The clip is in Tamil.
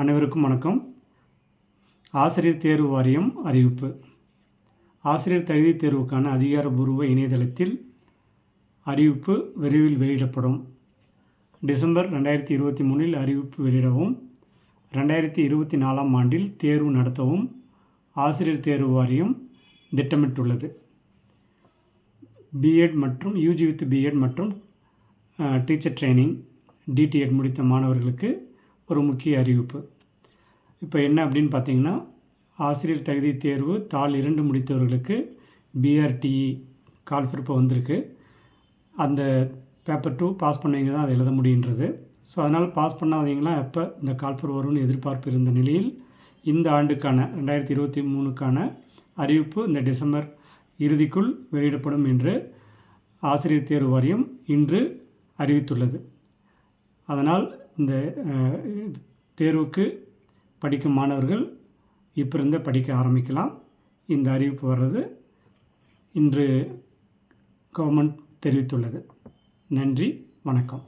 அனைவருக்கும் வணக்கம். ஆசிரியர் தேர்வு வாரியம் அறிவிப்பு. ஆசிரியர் தகுதி தேர்வுக்கான அதிகாரப்பூர்வ இணையதளத்தில் அறிவிப்பு விரைவில் வெளியிடப்படும். டிசம்பர் ரெண்டாயிரத்தி இருபத்தி மூணில் அறிவிப்பு வெளியிடவும் ரெண்டாயிரத்தி இருபத்தி நாலாம் ஆண்டில் தேர்வு நடத்தவும் ஆசிரியர் தேர்வு வாரியம் திட்டமிட்டுள்ளது. பிஎட் மற்றும் யூஜி வித் பிஎட் மற்றும் டீச்சர் ட்ரைனிங் டிடிஎட் முடித்த மாணவர்களுக்கு ஒரு முக்கிய அறிவிப்பு. இப்போ என்ன அப்படின்னு பார்த்தீங்கன்னா ஆசிரியர் தகுதி தேர்வு தாள் இரண்டு முடித்தவர்களுக்கு பிஆர்டிஇ கால் இப்போ வந்திருக்கு. அந்த பேப்பர் டூ பாஸ் பண்ணவங்க தான் அதை எழுத முடியுன்றது. ஸோ அதனால் பாஸ் பண்ணாதவங்களாம் எப்போ இந்த கால்ஃபர் வரும்னு எதிர்பார்ப்பு இருந்த நிலையில் இந்த ஆண்டுக்கான ரெண்டாயிரத்தி இருபத்தி மூணுக்கான அறிவிப்பு இந்த டிசம்பர் இறுதிக்குள் வெளியிடப்படும் என்று ஆசிரியர் தேர்வு வாரியம் இன்று அறிவித்துள்ளது. அதனால் இந்த தேர்வுக்கு படிக்கும் மாணவர்கள் இப்போ இருந்தே படிக்க ஆரம்பிக்கலாம். இந்த அறிவிப்பு வர்றது இன்று கவர்மெண்ட் தெரிவித்துள்ளது. நன்றி வணக்கம்.